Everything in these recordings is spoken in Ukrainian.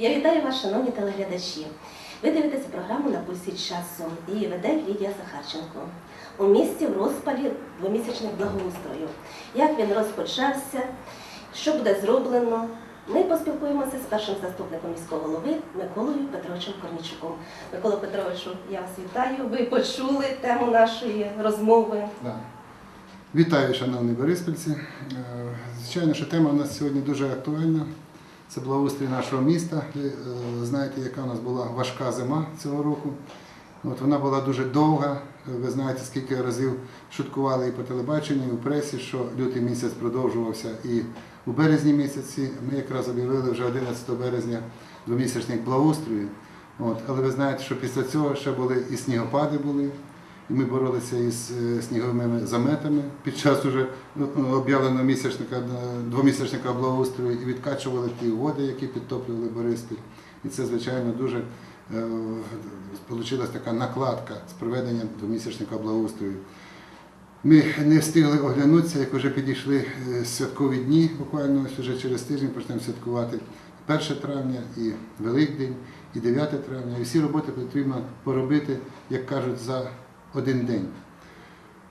Я вітаю вас, шановні телеглядачі. Ви дивитеся програму на пульсі часу і веде Лідія Захарченко. У місті в розпалі двомісячних благоустрою. Як він розпочався, що буде зроблено? Ми поспілкуємося з першим заступником міського голови Миколою Петровичем Корнічуком. Микола Петровичу, я вас вітаю. Ви почули тему нашої розмови. Да. Вітаю, шановні бориспільці. Е, Звичайно, що тема у нас сьогодні дуже актуальна. Це благоустрій нашого міста. Ви е, знаєте, яка у нас була важка зима цього року. От вона була дуже довга. Ви знаєте, скільки разів шуткували і по телебаченню, і у пресі, що лютий місяць продовжувався і у березні місяці. Ми якраз об'явили вже 11 березня двомісячник благоустрою. Але ви знаєте, що після цього ще були і снігопади були, ми боролися із е, сніговими заметами під час уже ну, об'явленого місячника, е, двомісячника благоустрою і відкачували ті води, які підтоплювали Бориспіль. І це, звичайно, дуже вийшла така накладка з проведенням двомісячника благоустрою. Ми не встигли оглянутися, як вже підійшли е, святкові дні, буквально вже через тиждень почнемо святкувати 1 травня і Великдень, і 9 травня. І всі роботи потрібно поробити, як кажуть, за один день.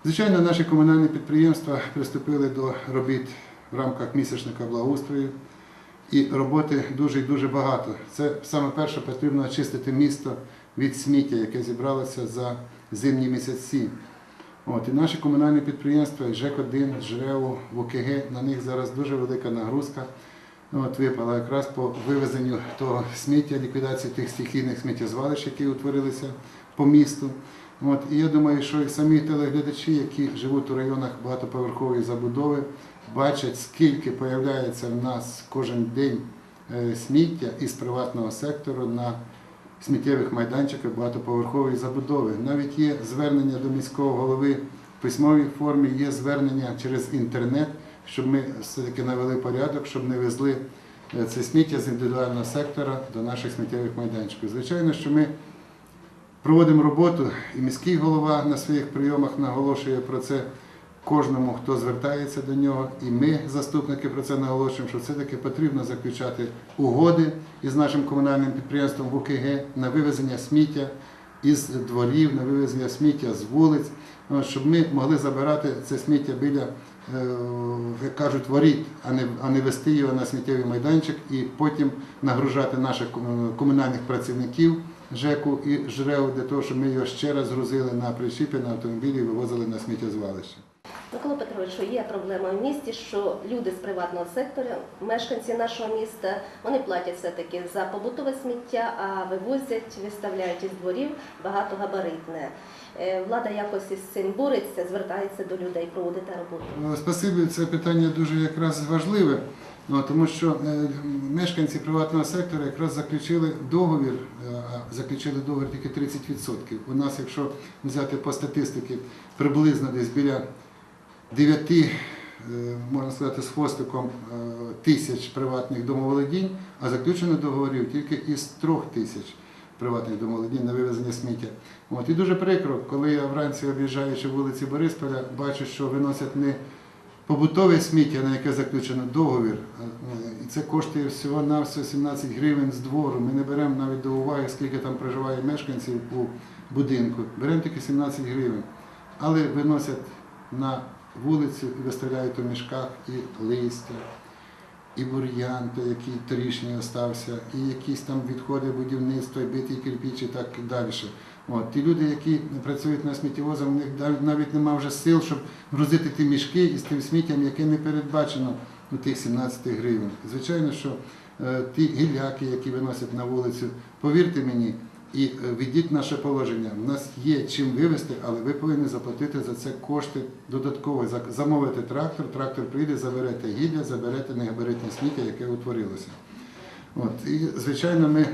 Звичайно, наші комунальні підприємства приступили до робіт в рамках місячника благоустрою. І роботи дуже і дуже багато. Це саме перше потрібно очистити місто від сміття, яке зібралося за зимні місяці. От, і наші комунальні підприємства, і ЖЕК-1, ЖРЕУ, ВКГ, на них зараз дуже велика нагрузка. От, випала якраз по вивезенню того сміття, ліквідації тих стихійних сміттєзвалищ, які утворилися по місту. От, і я думаю, що і самі телеглядачі, які живуть у районах багатоповерхової забудови, бачать, скільки появляється в нас кожен день е, сміття із приватного сектору на сміттєвих майданчиках багатоповерхової забудови. Навіть є звернення до міського голови в письмовій формі, є звернення через інтернет, щоб ми все-таки навели порядок, щоб не везли е, це сміття з індивідуального сектора до наших сміттєвих майданчиків. Звичайно, що ми проводимо роботу, і міський голова на своїх прийомах наголошує про це кожному, хто звертається до нього, і ми, заступники, про це наголошуємо, що все-таки потрібно заключати угоди із нашим комунальним підприємством ВКГ на вивезення сміття із дворів, на вивезення сміття з вулиць, щоб ми могли забирати це сміття біля, е, як кажуть, воріт, а не, а не вести його на сміттєвий майданчик і потім нагружати наших комунальних працівників. ЖЕКу і ЖРЕУ для того, щоб ми його ще раз грузили на причіпи, на автомобілі і вивозили на сміттєзвалище. Микола Петровичу, є проблема в місті, що люди з приватного сектору, мешканці нашого міста, вони платять все-таки за побутове сміття, а вивозять, виставляють із дворів багатогабаритне. Е, Влада якось із цим бореться, звертається до людей, проводити роботу. Ну, Спасибі, це питання дуже якраз важливе, ну, тому що е, мешканці приватного сектора якраз заключили договір, е, заключили договір тільки 30%. У нас, якщо взяти по статистиці, приблизно десь біля 9, е, можна сказати, з хвостиком тисяч приватних домоволодінь, а заключено договорів тільки із трьох тисяч приватних домоволодінь на вивезення сміття. От, і дуже прикро, коли я вранці об'їжджаючи вулиці Борисполя, бачу, що виносять не побутове сміття, на яке заключено договір, е, і це коштує всього на 17 гривень з двору. Ми не беремо навіть до уваги, скільки там проживає мешканців у будинку. Беремо тільки 17 гривень. Але виносять на вулицю і виставляють у мішках і листя, і бур'ян, той, який торішній остався, і якісь там відходи будівництва, битий кирпіч і так далі. От. Ті люди, які працюють на сміттєвозах, у них навіть немає вже сил, щоб грузити ті мішки із тим сміттям, яке не передбачено у тих 17 гривень. Звичайно, що е, ті гіляки, які виносять на вулицю, повірте мені, і е, ведіть наше положення. У нас є чим вивезти, але ви повинні заплатити за це кошти додатково. За- Замовити трактор, трактор прийде, заберете гілля, заберете негабаритне сміття, яке утворилося. От. І, звичайно, ми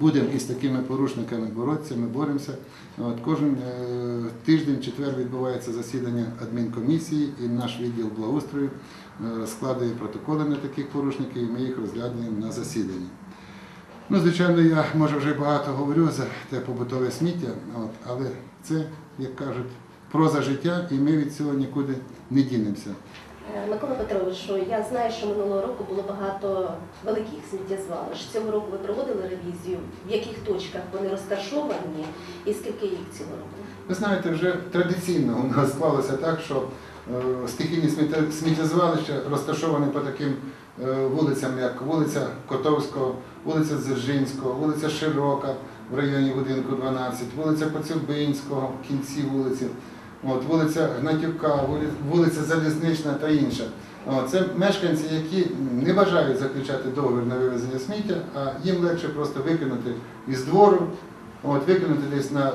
будемо із такими порушниками боротися, ми боремося. От. Кожен е, тиждень, четвер відбувається засідання адмінкомісії, і наш відділ благоустрою е, складає протоколи на таких порушників, і ми їх розглядаємо на засіданні. Ну, звичайно, я може вже багато говорю за те побутове сміття, от, але це, як кажуть, проза життя, і ми від цього нікуди не дінемося. Е, Микола Петровичу, я знаю, що минулого року було багато великих сміттєзвалищ. Цього року ви проводили ревізію, в яких точках вони розташовані і скільки їх цього року? Ви знаєте, вже традиційно у нас склалося так, що е, стихійні сміттєзвалища розташовані по таким вулицям, як вулиця Котовського, вулиця Дзержинського, вулиця Широка в районі будинку 12, вулиця Коцюбинського в кінці вулиці, от, вулиця Гнатюка, вулиця Залізнична та інша. Це мешканці, які не бажають заключати договір на вивезення сміття, а їм легше просто викинути із двору, от, викинути десь на е,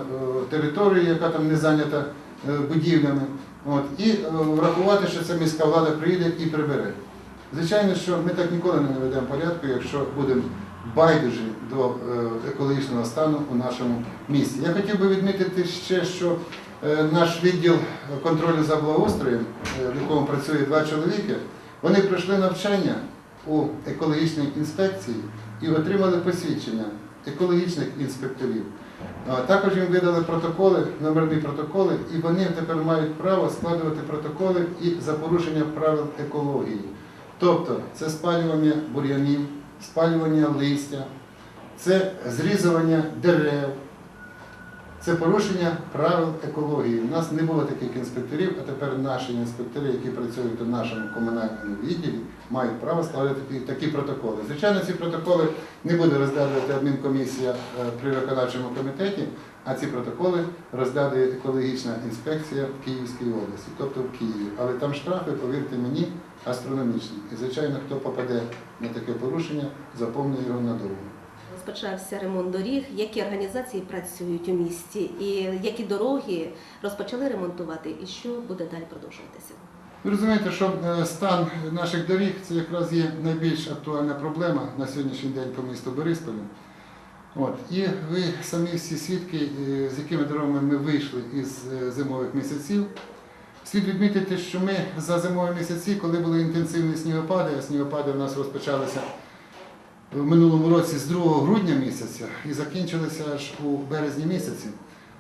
територію, яка там не зайнята е, будівлями, от, і е, врахувати, що ця міська влада приїде і прибере. Звичайно, що ми так ніколи не наведемо порядку, якщо будемо байдужі до е, екологічного стану у нашому місті. Я хотів би відмітити ще, що е, наш відділ контролю за благоустроєм, е, в якому працює два чоловіки, вони пройшли навчання у екологічній інспекції і отримали посвідчення екологічних інспекторів. Також їм видали протоколи, номерні протоколи, і вони тепер мають право складувати протоколи і за порушення правил екології. Тобто це спалювання бур'янів, спалювання листя, це зрізування дерев, це порушення правил екології. У нас не було таких інспекторів, а тепер наші інспектори, які працюють у нашому комунальному відділі, мають право складати такі, протоколи. Звичайно, ці протоколи не буде розглядувати адмінкомісія е, при виконавчому комітеті, а ці протоколи розглядає екологічна інспекція в Київській області, тобто в Києві. Але там штрафи, повірте мені, астрономічні. І, звичайно, хто попаде на таке порушення, заповнює його надовго. Розпочався ремонт доріг. Які організації працюють у місті, і які дороги розпочали ремонтувати, і що буде далі продовжуватися? Ви розумієте, що е, стан наших доріг це якраз є найбільш актуальна проблема на сьогоднішній день по місту Борисполі. От. І ви самі всі свідки, е, з якими дорогами ми вийшли із е, зимових місяців. Слід відмітити, що ми за зимові місяці, коли були інтенсивні снігопади, а снігопади у нас розпочалися в минулому році з 2 грудня місяця і закінчилися аж у березні місяці.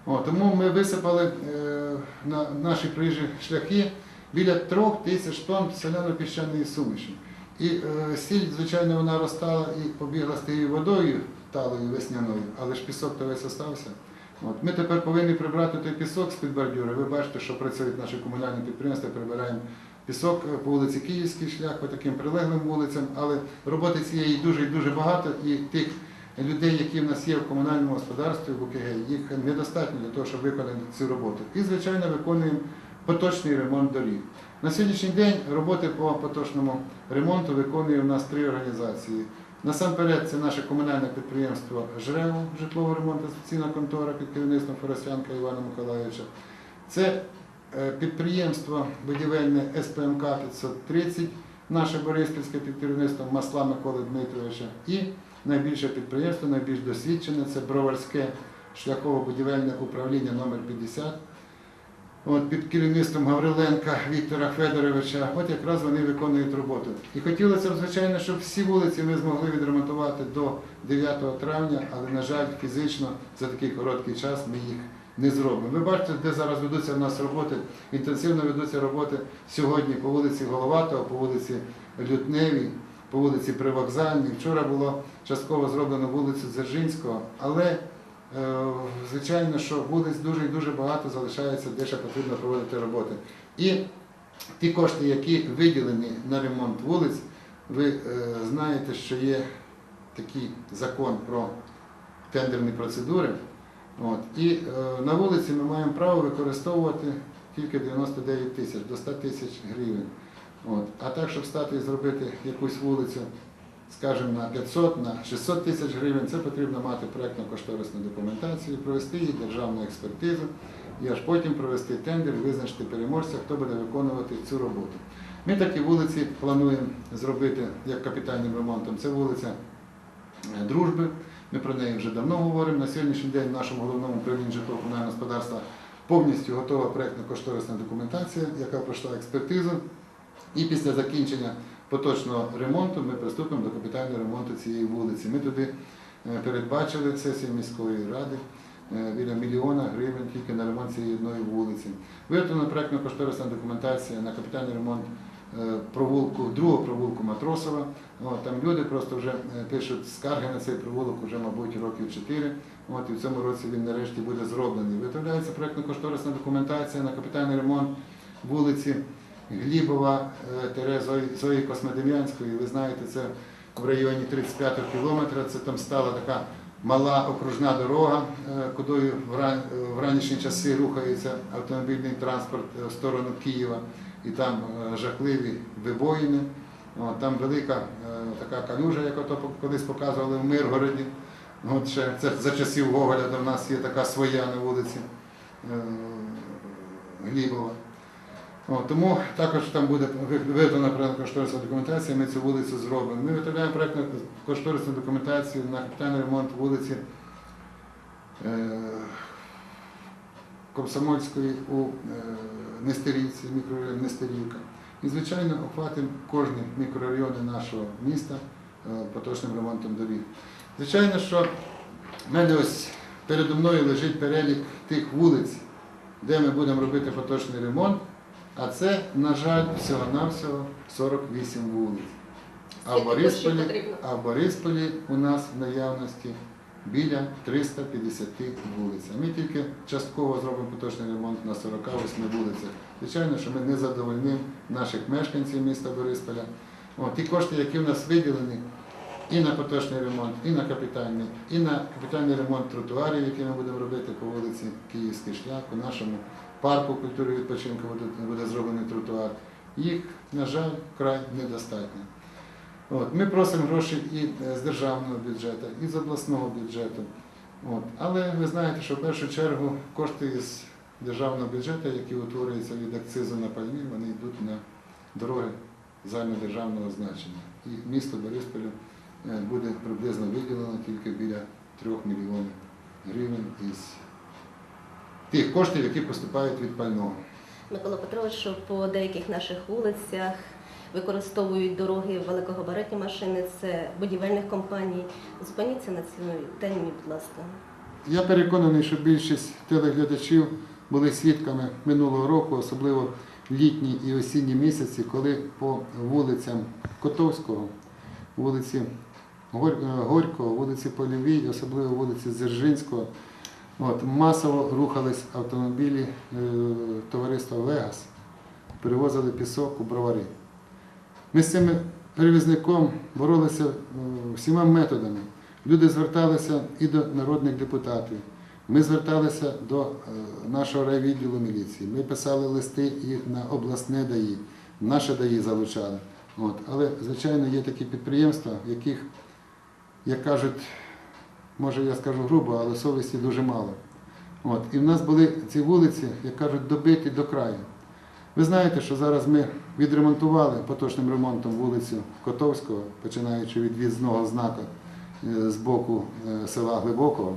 О, тому ми висипали е, на наші проїжджі шляхи біля трьох тисяч тонн соляно-піщаної суміші. І е, сіль, звичайно, вона розтала і побігла з тією водою талою весняною, але ж пісок то весь остався. От. Ми тепер повинні прибрати той пісок з-під бордюри. Ви бачите, що працюють наші комунальні підприємства, прибираємо пісок е, по вулиці Київський шлях, по таким прилеглим вулицям, але роботи цієї дуже і дуже багато, і тих людей, які в нас є в комунальному господарстві в УКГ, їх недостатньо для того, щоб виконати цю роботу. І, звичайно, виконуємо поточний ремонт доріг. На сьогоднішній день роботи по поточному ремонту виконує у нас три організації. Насамперед, це наше комунальне підприємство ЖРЕО, житлово ремонтно-інспекційна контора під керівництвом Форосянка Івана Миколаївича. Це підприємство будівельне СПМК 530, наше Бориспільське під керівництвом Масла Миколи Дмитровича. І найбільше підприємство, найбільш досвідчене це Броварське шляхово-будівельне управління номер 50 От під керівництвом Гавриленка Віктора Федоровича, от якраз вони виконують роботу. І хотілося б, звичайно, щоб всі вулиці ми змогли відремонтувати до 9 травня, але, на жаль, фізично за такий короткий час ми їх не зробимо. Ви бачите, де зараз ведуться в нас роботи, інтенсивно ведуться роботи сьогодні по вулиці Головатого, по вулиці Лютневій, по вулиці Привокзальній. Вчора було частково зроблено вулицю Дзержинського, але Е, Звичайно, що вулиць дуже і дуже багато залишається, де ще потрібно проводити роботи. І ті кошти, які виділені на ремонт вулиць, ви е, знаєте, що є такий закон про тендерні процедури. От. І е, на вулиці ми маємо право використовувати тільки 99 тисяч, до 100 тисяч гривень. От. А так, щоб стати і зробити якусь вулицю скажімо, на 500, на 600 тисяч гривень, це потрібно мати проєктно-кошторисну документацію, провести її державну експертизу і аж потім провести тендер, визначити переможця, хто буде виконувати цю роботу. Ми такі вулиці плануємо зробити як капітальним ремонтом. Це вулиця е, Дружби. Ми про неї вже давно говоримо. На сьогоднішній день в нашому головному управлінні житлово комунального господарства повністю готова проєктно-кошторисна документація, яка пройшла експертизу. І після закінчення поточного ремонту ми приступимо до капітального ремонту цієї вулиці. Ми туди е, передбачили сесії міської ради е, біля мільйона гривень тільки на ремонт цієї одної вулиці. Виготовлена проєктно-кошторисна документація на капітальний ремонт провулку, другого провулку Матросова. От, там люди просто вже е, пишуть скарги на цей провулок вже, мабуть, років 4. От, і в цьому році він нарешті буде зроблений. Виготовляється проєктно-кошторисна документація на капітальний ремонт вулиці Глібова е, тере Зої- Космодем'янської. Ви знаєте, це в районі 35 кілометра. Це там стала така мала окружна дорога, е, кудою в ранішні часи рухається автомобільний транспорт е, в сторону Києва. І там е, жахливі вибоїни. Там велика е, така калюжа, яку колись показували в Миргороді. Ще це за часів Гоголя, де в нас є така своя на вулиці е, Глібова. Тому також там буде виготовлена проєктна кошторисна документація, ми цю вулицю зробимо. Ми виготовляємо проєктну кошторисну документацію на капітальний ремонт вулиці Комсомольської у Нестерівці, мікрорайон Нестерівка. І, звичайно, охватимо кожні мікрорайони нашого міста е, поточним ремонтом доріг. Звичайно, що в мене ось передо мною лежить перелік тих вулиць, де ми будемо робити поточний ремонт, а це, на жаль, всього-навсього 48 вулиць. А в, Борисполі, а в Борисполі у нас в наявності біля 350 вулиць. Ми тільки частково зробимо поточний ремонт на 48 вулицях. Звичайно, що ми не задовольнимо наших мешканців міста Борисполя. Ті кошти, які в нас виділені і на поточний ремонт, і на капітальний, і на капітальний ремонт тротуарів, які ми будемо робити по вулиці Київський шлях, у нашому парку культури відпочинку буде, буде зроблений тротуар. Їх, на жаль, вкрай недостатньо. От, ми просимо гроші і е, з державного бюджету, і з обласного бюджету. От. Але ви знаєте, що в першу чергу кошти з державного бюджету, які утворюються від акцизу на пальмі, вони йдуть на дороги загальнодержавного значення. І місто Борисполю е, буде приблизно виділено тільки біля 3 мільйонів гривень із тих коштів, які поступають від пального. Микола Петрович, по деяких наших вулицях використовують дороги великогабаритні машини, це будівельних компаній. Зупиніться на цьому темі, будь ласка. Я переконаний, що більшість телеглядачів були свідками минулого року, особливо літні і осінні місяці, коли по вулицям Котовського, вулиці е, Горького, вулиці Полівій, особливо вулиці Дзержинського, от, масово рухались автомобілі е, товариства Вегас, перевозили пісок у бровари. Ми з цим перевізником боролися всіма методами. Люди зверталися і до народних депутатів. Ми зверталися до е, нашого райвідділу міліції. Ми писали листи і на обласне ДАІ, наше ДАІ залучали. От. Але, звичайно, є такі підприємства, в яких, як кажуть, може я скажу грубо, але совісті дуже мало. От. І в нас були ці вулиці, як кажуть, добиті до краю. Ви знаєте, що зараз ми відремонтували поточним ремонтом вулицю Котовського, починаючи від в'їзного знака е, з боку е, села Глибокого.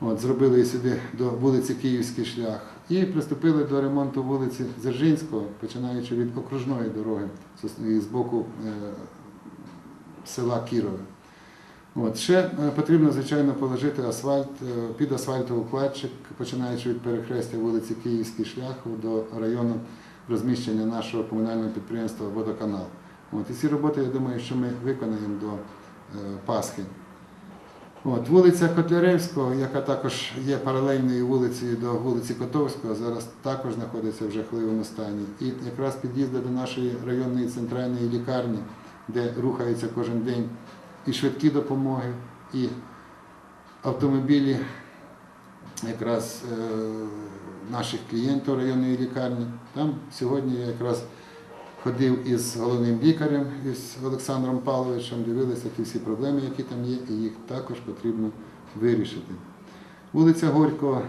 От, зробили сюди до вулиці Київський шлях. І приступили до ремонту вулиці Дзержинського, починаючи від окружної дороги з- боку е, села Кірове. От. Ще е, потрібно, звичайно, положити асфальт е, під асфальтовий вкладчик, починаючи від перехрестя вулиці Київський шлях до району розміщення нашого комунального підприємства Водоканал. От. І ці роботи, я думаю, що ми виконаємо до е, Пасхи. От, вулиця Котляревського, яка також є паралельною вулицею до вулиці Котовського, зараз також знаходиться в жахливому стані. І якраз під'їзди до нашої районної центральної лікарні, де рухаються кожен день і швидкі допомоги, і автомобілі якраз е, наших клієнтів районної лікарні. Там сьогодні я якраз ходив із головним лікарем, із Олександром Павловичем, дивилися ті всі проблеми, які там є, і їх також потрібно вирішити. Вулиця Горького,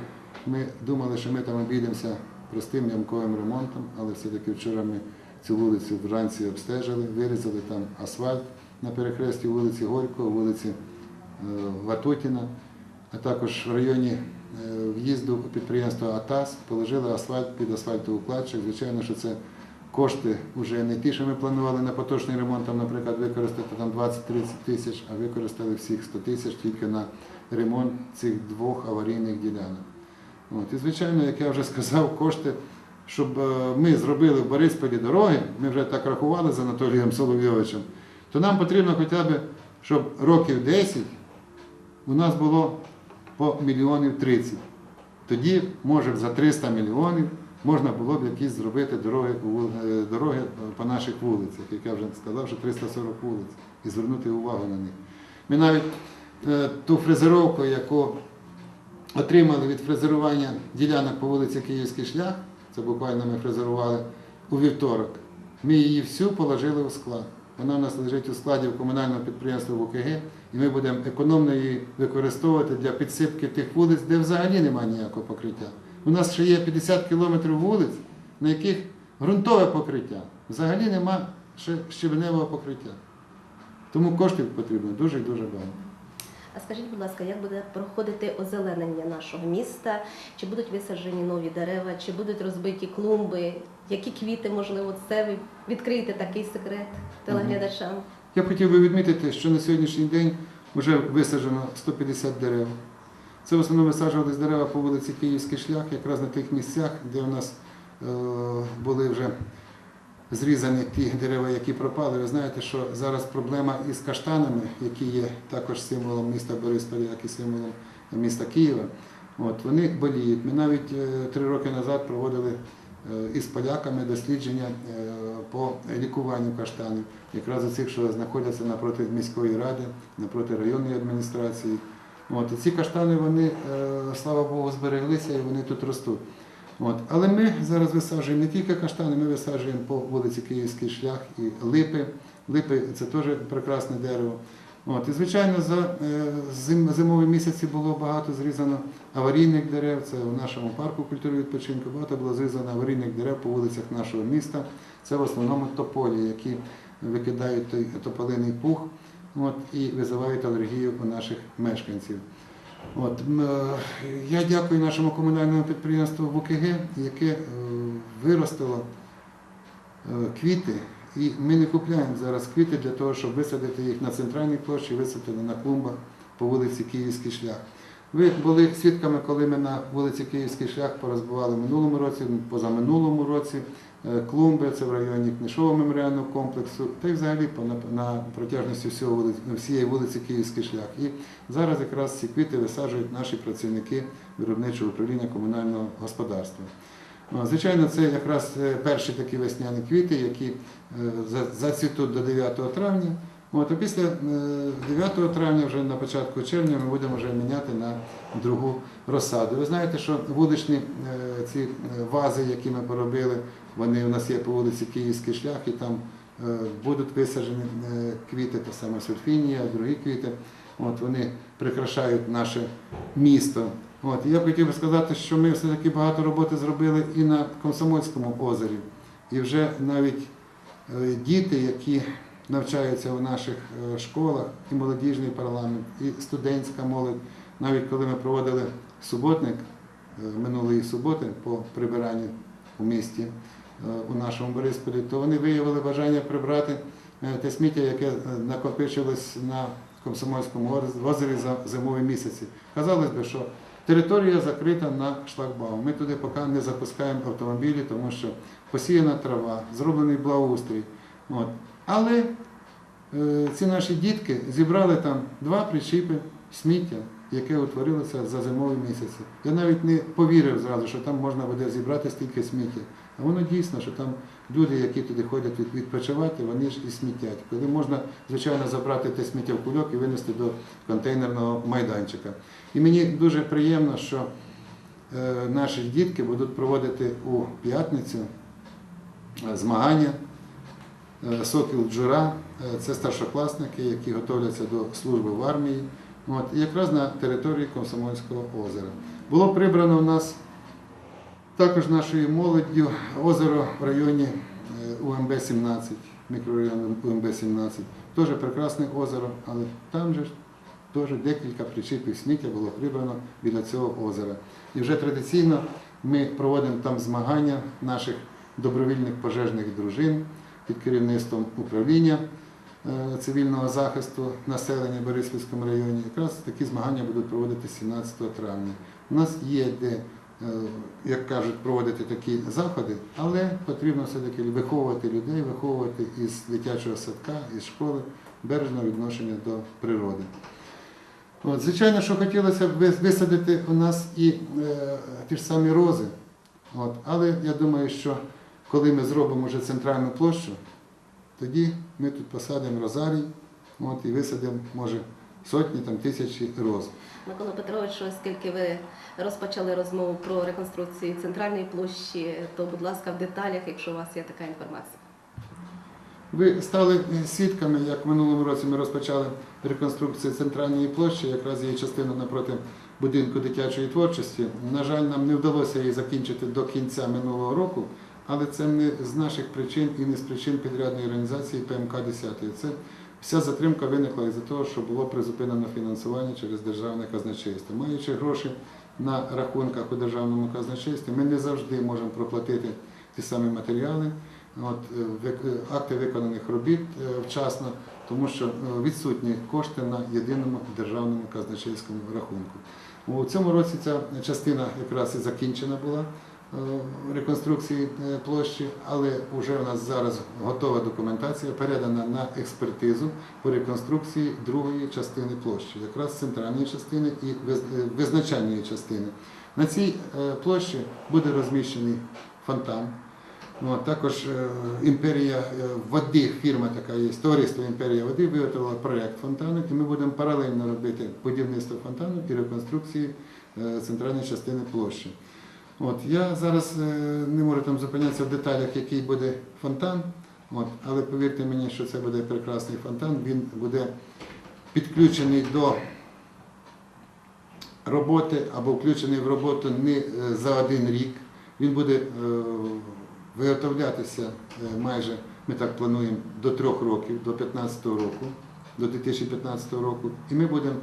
ми думали, що ми там обійдемося простим ямковим ремонтом, але все-таки вчора ми цю вулицю вранці обстежили, вирізали там асфальт на перехресті вулиці Горького, вулиці е, Ватутіна, а також в районі е, в'їзду у підприємство АТАС положили асфальт під асфальтовий вкладчик. Звичайно, що це кошти вже не ті, що ми планували на поточний ремонт, там, наприклад, використати там 20-30 тисяч, а використали всіх 100 тисяч тільки на ремонт цих двох аварійних ділянок. От. І, звичайно, як я вже сказав, кошти щоб е, ми зробили в Борисполі дороги, ми вже так рахували з Анатолієм Соловйовичем, то нам потрібно хоча б, щоб років 10 у нас було по мільйонів 30. Тоді, може, за 300 мільйонів можна було б якісь зробити дороги, е, дороги по наших вулицях, як я вже сказав, що 340 вулиць, і звернути увагу на них. Ми навіть е, ту фрезеровку, яку отримали від фрезерування ділянок по вулиці Київський шлях, це буквально ми фрезерували у вівторок, ми її всю положили у склад. Вона у нас лежить у складі комунального підприємства ВКГ, і ми будемо економно її використовувати для підсипки тих вулиць, де взагалі немає ніякого покриття. У нас ще є 50 кілометрів вулиць, на яких ґрунтове покриття. Взагалі нема ще щебеневого покриття. Тому коштів потрібно дуже і дуже багато. А скажіть, будь ласка, як буде проходити озеленення нашого міста? Чи будуть висаджені нові дерева, чи будуть розбиті клумби? Які квіти, можливо, це ви відкриєте такий секрет телеглядачам? Я б хотів би відмітити, що на сьогоднішній день вже висаджено 150 дерев. Це в основному висаджувались дерева по вулиці Київський шлях, якраз на тих місцях, де у нас е, були вже зрізані ті дерева, які пропали. Ви знаєте, що зараз проблема із каштанами, які є також символом міста Борисполя, як і символом міста Києва. От, вони боліють. Ми навіть е, три роки назад проводили е, із поляками дослідження е, по лікуванню каштанів, якраз у цих, що знаходяться напроти міської ради, напроти районної адміністрації. От, і ці каштани, вони, слава Богу, збереглися і вони тут ростуть. От. Але ми зараз висаджуємо не тільки каштани, ми висаджуємо по вулиці Київський шлях і липи. Липи це теж прекрасне дерево. От. І, звичайно, за е, зим, зимові місяці було багато зрізано аварійних дерев. Це у нашому парку культури відпочинку. Багато було зрізано аварійних дерев по вулицях нашого міста. Це в основному тополі, які викидають той тополиний пух от, і визивають алергію у наших мешканців. От, е, я дякую нашому комунальному підприємству ВКГ, яке е, виростило е, квіти. І ми не купляємо зараз квіти для того, щоб висадити їх на центральній площі, висадити на клумбах по вулиці Київський шлях. Ви були свідками, коли ми на вулиці Київський шлях порозбивали в минулому році, позаминулому році клумби, це в районі Книжового меморіального комплексу, та й взагалі на, протяжності всього всієї вулиці Київський шлях. І зараз якраз ці квіти висаджують наші працівники виробничого управління комунального господарства. Звичайно, це якраз е, перші такі весняні квіти, які е, зацвітуть до 9 травня. От, а після е, 9 травня, вже на початку червня, ми будемо вже міняти на другу розсаду. Ви знаєте, що вуличні е, ці е, вази, які ми поробили, вони у нас є по вулиці Київський шлях, і там е, будуть висаджені е, квіти, та саме сульфінія, другі квіти. От, вони прикрашають наше місто. От, я б хотів би сказати, що ми все-таки багато роботи зробили і на Комсомольському озері. І вже навіть е, діти, які навчаються у наших школах, і молодіжний парламент, і студентська молодь, навіть коли ми проводили суботник минулої суботи по прибиранню у місті у нашому Борисполі, то вони виявили бажання прибрати е, те сміття, яке е, накопичилось на Комсомольському оз- озері за зимові місяці. Казалось би, що територія закрита на шлагбаум. Ми туди поки не запускаємо автомобілі, тому що посіяна трава, зроблений благоустрій. От. Але е, ці наші дітки зібрали там два причіпи сміття, яке утворилося за зимові місяці. Я навіть не повірив зразу, що там можна буде зібрати стільки сміття. А воно дійсно, що там люди, які туди ходять відпочивати, вони ж і смітять. Коли можна, звичайно, забрати те сміття в кульок і винести до контейнерного майданчика. І мені дуже приємно, що е, наші дітки будуть проводити у п'ятницю е, змагання. Е, Сокіл Джура це старшокласники, які готовляться до служби в армії. От, і якраз на території Комсомольського озера. Було прибрано у нас також нашою молоддю озеро в районі е, УМБ-17, мікрорайон УМБ-17. Теж прекрасне озеро, але там же теж декілька причіпів сміття було прибрано біля цього озера. І вже традиційно ми проводимо там змагання наших добровільних пожежних дружин під керівництвом управління цивільного захисту населення в Бориспільському районі. Якраз такі змагання будуть проводити 17 травня. У нас є де е, як кажуть, проводити такі заходи, але потрібно все-таки виховувати людей, виховувати із дитячого садка, із школи бережного відношення до природи. От, звичайно, що хотілося б висадити у нас і е, ті ж самі рози. От, але я думаю, що коли ми зробимо вже центральну площу, тоді ми тут посадимо розарій от, і висадимо, може, сотні, там, тисячі роз. Микола Петрович, оскільки ви розпочали розмову про реконструкцію центральної площі, то, будь ласка, в деталях, якщо у вас є така інформація. Ви стали е, свідками, як в минулому році ми розпочали реконструкцію центральної площі, якраз її частину напроти будинку дитячої творчості. На жаль, нам не вдалося її закінчити до кінця минулого року, але це не з наших причин і не з причин підрядної організації ПМК 10. Це вся затримка виникла із-за того, що було призупинено фінансування через державне казначейство. Маючи гроші на рахунках у державному казначействі, ми не завжди можемо проплатити ті самі матеріали. От, е, акти виконаних робіт е, вчасно, тому що е, відсутні кошти на єдиному державному казначейському рахунку. У цьому році ця частина якраз і закінчена була е, реконструкції е, площі, але вже у нас зараз готова документація, передана на експертизу по реконструкції другої частини площі, якраз центральної частини і е, визначальної частини. На цій е, площі буде розміщений фонтан. Ну, також е, імперія е, води, фірма така є, товариство імперія води виготовила проєкт фонтану, і ми будемо паралельно робити будівництво фонтану і реконструкції е, центральної частини площі. От, я зараз е, не можу там зупинятися в деталях, який буде фонтан, от, але повірте мені, що це буде прекрасний фонтан. Він буде підключений до роботи або включений в роботу не е, за один рік. Він буде е, виготовлятися майже, ми так плануємо, до трьох років, до 2015 року, до 2015 року. І ми будемо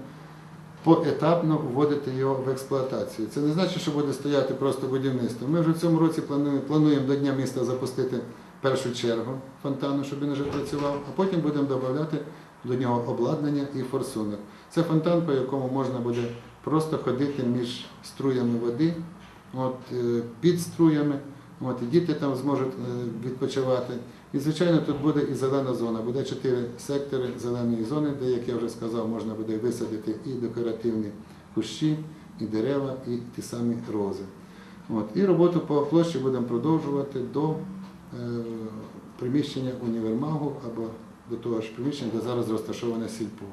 поетапно вводити його в експлуатацію. Це не значить, що буде стояти просто будівництво. Ми вже в цьому році плануємо, плануємо до Дня міста запустити першу чергу фонтану, щоб він вже працював, а потім будемо додати до нього обладнання і форсунок. Це фонтан, по якому можна буде просто ходити між струями води, от, е, під струями. От, і діти там зможуть е, відпочивати. І, звичайно, тут буде і зелена зона. Буде чотири сектори зеленої зони, де, як я вже сказав, можна буде висадити і декоративні кущі, і дерева, і ті самі рози. От. І роботу по площі будемо продовжувати до е, приміщення універмагу або до того ж приміщення, де зараз розташоване сільпо.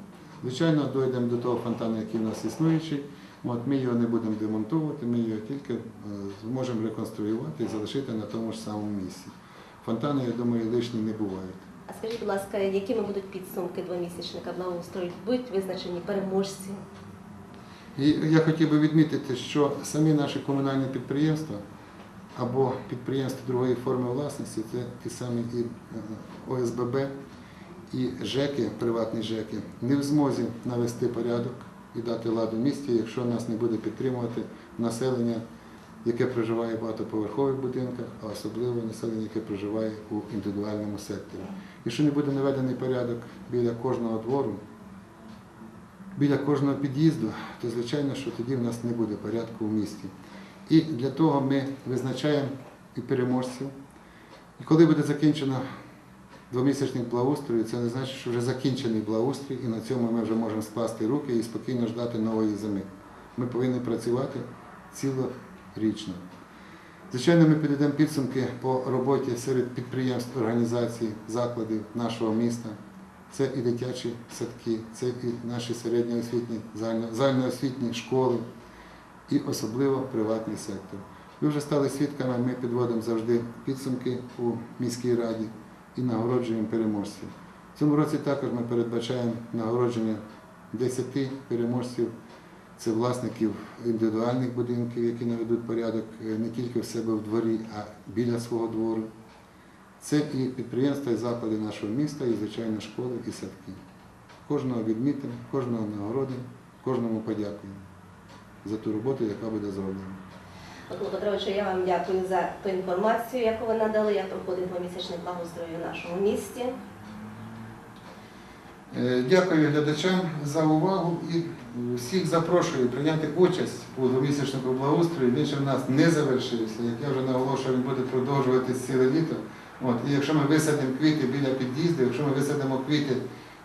Звичайно, дійдемо до того фонтану, який у нас існуючий. От, ми його не будемо демонтувати, ми його тільки е, зможемо реконструювати і залишити на тому ж самому місці. Фонтани, я думаю, лишні не бувають. А скажіть, будь ласка, якими будуть підсумки двомісячника благоустрою? Будуть визначені переможці? І я хотів би відмітити, що самі наші комунальні підприємства або підприємства другої форми власності це ті самі і е, ОСББ, і ЖЕКи, приватні ЖЕКи, не в змозі навести порядок і дати ладу місті, якщо нас не буде підтримувати населення, яке проживає в багатоповерхових будинках, а особливо населення, яке проживає у індивідуальному секторі. Якщо не буде наведений порядок біля кожного двору, біля кожного під'їзду, то звичайно, що тоді в нас не буде порядку в місті. І для того ми визначаємо і переможців. І коли буде закінчено двомісячник благоустрою, це не значить, що вже закінчений благоустрій, і на цьому ми вже можемо скласти руки і спокійно ждати нової зими. Ми повинні працювати цілорічно. Звичайно, ми підведемо підсумки по роботі серед підприємств, організацій, закладів нашого міста. Це і дитячі садки, це і наші середньоосвітні, загальноосвітні школи, і особливо приватний сектор. Ви вже стали свідками, ми підводимо завжди підсумки у міській раді і нагороджуємо переможців. В цьому році також ми передбачаємо нагородження 10 переможців. Це власників індивідуальних будинків, які наведуть порядок е, не тільки в себе в дворі, а біля свого двору. Це і підприємства, і заклади нашого міста, і, звичайно, школи і садки. Кожного відмітимо, кожного нагородимо, кожному подякуємо за ту роботу, яка буде зроблена. Микола Петровичу, я вам дякую за ту інформацію, яку ви надали, як проходить двомісячний благоустрою в нашому місті. Е, Дякую глядачам за увагу і всіх запрошую прийняти участь у двомісячнику благоустрою. Він ще в нас не завершився. Як я вже наголошував, він буде продовжуватись ціле літо. От, і якщо ми висадимо квіти біля під'їздів, якщо ми висадимо квіти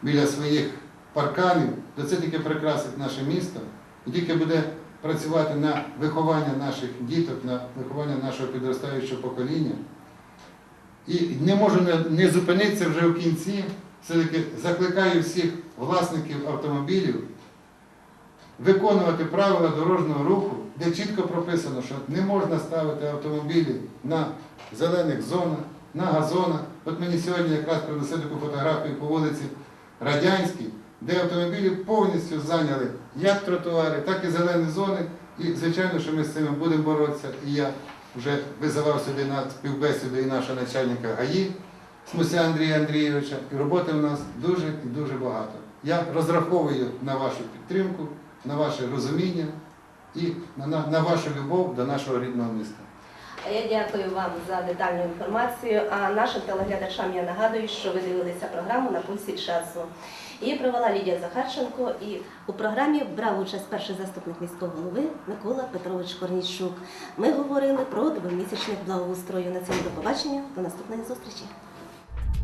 біля своїх парканів, то це тільки прикрасить наше місто і тільки буде працювати на виховання наших діток, на виховання нашого підростаючого покоління. І не можу не зупинитися вже в кінці. Все-таки закликаю всіх власників автомобілів виконувати правила дорожнього руху, де чітко прописано, що не можна ставити автомобілі на зелених зонах, на газонах. От мені сьогодні якраз принесли таку фотографію по вулиці Радянській, де автомобілі повністю зайняли як тротуари, так і зелені зони. І звичайно, що ми з цим будемо боротися. І я вже визивав сюди на співбесіду і нашого начальника ГАІ, Смуся Андрія Андрійовича. Роботи в нас дуже і дуже багато. Я розраховую на вашу підтримку, на ваше розуміння і на, на, вашу любов до нашого рідного міста. А Я дякую вам за детальну інформацію. А нашим телеглядачам я нагадую, що ви дивилися програму на пульсі часу. Її провела Лідія Захарченко, і у програмі брав участь перший заступник міського голови Микола Петрович Корнійчук. Ми говорили про двомісячник благоустрою. На цьому до побачення. До наступної зустрічі.